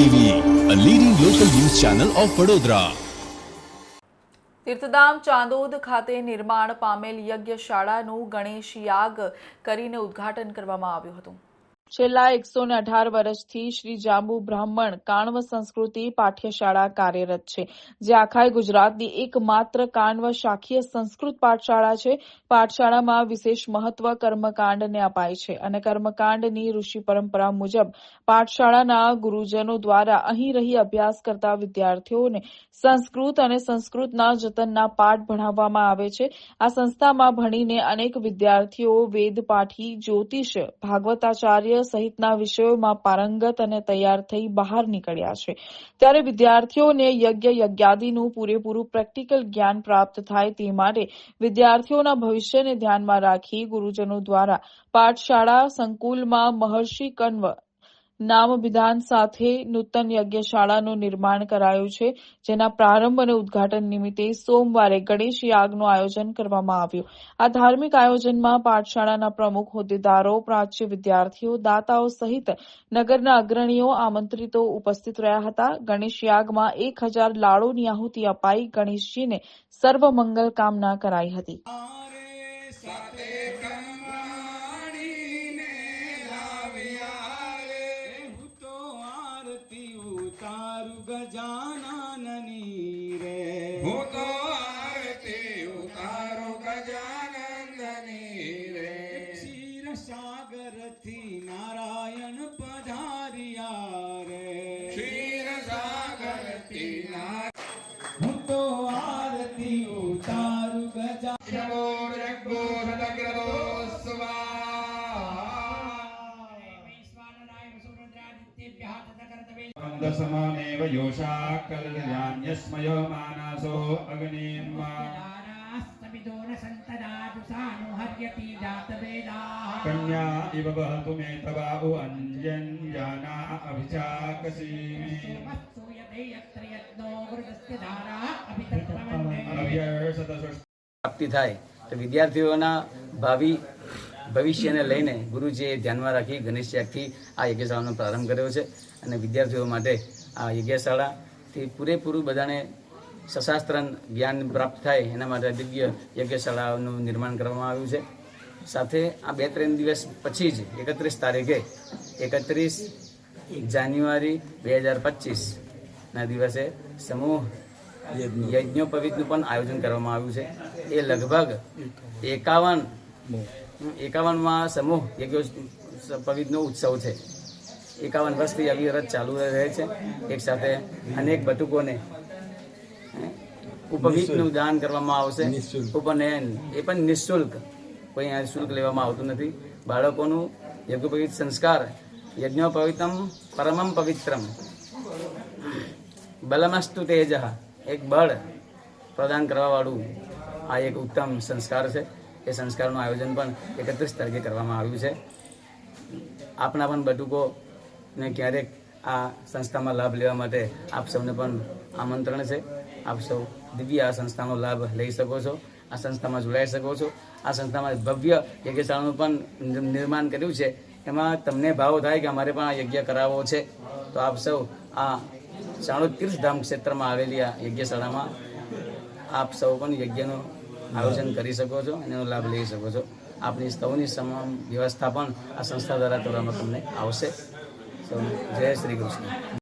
TV a leading local news channel of Vadodara તીર્થધામ Chandod ખાતે નિર્માણ પામેલ યજ્ઞશાળાનું ગણેશ યાગ કરીને ઉદ્ઘાટન કરવામાં આવ્યું હતું. છેલ્લા એકસો ને અઢાર વર્ષથી શ્રી જાંબુ બ્રાહ્મણ કાણવ સંસ્કૃતિ પાઠ્યશાળા કાર્યરત છે. જે આખાય ગુજરાતની એકમાત્ર કાણવ શાખીય સંસ્કૃત પાઠશાળા છે. પાઠશાળામાં વિશેષ મહત્વ કર્મકાંડને અપાય છે અને કર્મકાંડની ઋષિ પરંપરા મુજબ પાઠશાળાના ગુરુજનો દ્વારા અહીં રહી અભ્યાસ કરતા વિદ્યાર્થીઓને સંસ્કૃત અને સંસ્કૃતના જતનના પાઠ ભણાવવામાં આવે છે. આ સંસ્થામાં ભણીને અનેક વિદ્યાર્થીઓ વેદપાઠી જ્યોતિષ ભાગવતાચાર્ય સહિતના વિષયોમાં પારંગત અને તૈયાર થઈ બહાર નીકળ્યા છે. ત્યારે વિદ્યાર્થીઓને યજ્ઞ યજ્ઞાદિનું પૂરેપૂરું પ્રેક્ટિકલ જ્ઞાન પ્રાપ્ત થાય તે માટે વિદ્યાર્થીઓના ભવિષ્યને ધ્યાનમાં રાખી ગુરુજનો દ્વારા પાઠશાળા, સંકુલમાં મહર્ષિ કન્વ નામ વિધાન સાથે નૂતન યજ્ઞશાળાનું નિર્માણ કરાયું છે, જેના પ્રારંભ અને ઉદ્ઘાટન નિમિત્તે સોમવારે ગણેશ યાગનું આયોજન કરવામાં આવ્યું. આ ધાર્મિક આયોજનમાં પાઠશાળાના પ્રમુખ હોદ્દેદારો, પ્રાચ્ય વિદ્યાર્થીઓ, દાતાઓ સહિત નગરના અગ્રણીઓ આમંત્રિતો ઉપસ્થિત રહ્યા હતા. ગણેશ યાગમાં એક હજાર લાડુની આહુતિ અપાઈ ગણેશજીને સર્વમંગલ કામના કરાઈ હતી. હું તો આરતી ઉતારો ગજાનંદની રે. ક્ષીર સાગરથી નારાયણ પધાર્યા. दशमानेव योषा कल्याण्यस्मयो मानसो अग्निम् कन्या इव वहतु मे तवाउ अञ्जन्याना अभिचाकसीमि अव्यर्षतसुष्ट પ્રાપ્તિ થાય તો વિદ્યાર્થીઓના ભાવિ ભવિષ્યને લઈને ગુરુજીએ ધ્યાનમાં રાખી ગણેશ યાગથી આ યજ્ઞશાળાનો પ્રારંભ કર્યો છે અને વિદ્યાર્થીઓ માટે આ યજ્ઞશાળાથી પૂરેપૂરું બધાને સશાસ્ત્ર જ્ઞાન પ્રાપ્ત થાય એના માટે દિવ્ય યજ્ઞશાળાનું નિર્માણ કરવામાં આવ્યું છે. સાથે આ બે ત્રણ દિવસ પછી જ એકત્રીસ તારીખે એકત્રીસ જાન્યુઆરી બે હજાર પચીસના દિવસે સમૂહ યજ્ઞોપવિતનું પણ આયોજન કરવામાં આવ્યું છે. એ લગભગ એકાવન એકાવનમાં સમૂહ યજ્ઞો પવિતનો ઉત્સવ છે. એકાવન વર્ષથી અવિરત ચાલુ રહે છે. એક સાથે અનેક બટુકોને ઉપવિતનું દાન કરવામાં આવશે. ઉપનયન એ પણ નિઃશુલ્ક. કોઈ શુલ્ક લેવામાં આવતું નથી. બાળકોનું યજ્ઞોપવિત સંસ્કાર યજ્ઞોપવિતમ પરમમ પવિત્રમ. બલમસ્તુ તેજ એક બળ પ્રદાન કરવાવાળું આ એક ઉત્તમ સંસ્કાર છે. એ સંસ્કારનું આયોજન પણ એકત્રીસ તારીખે કરવામાં આવ્યું છે. આપના પણ બટુકોને ક્યારેક આ સંસ્થામાં લાભ લેવા માટે આપ સૌને પણ આમંત્રણ છે. આપ સૌ દિવ્ય આ સંસ્થાનો લાભ લઈ શકો છો, આ સંસ્થામાં જોડાઈ શકો છો. આ સંસ્થામાં ભવ્ય યજ્ઞશાળાનું પણ નિર્માણ કર્યું છે. એમાં તમને ભાવ થાય કે અમારે પણ આ યજ્ઞ કરાવવો છે. તો આપ સૌ આ ચાણોદ તીર્થધામ ક્ષેત્રમાં આવેલી આ યજ્ઞશાળામાં આપ સૌ પણ યજ્ઞનું આયોજન કરી શકો છો અને એનો લાભ લઈ શકો છો. આપની સૌની તમામ વ્યવસ્થા પણ આ સંસ્થા દ્વારા કરવામાં તમને આવશે. સૌને જય શ્રી કૃષ્ણ.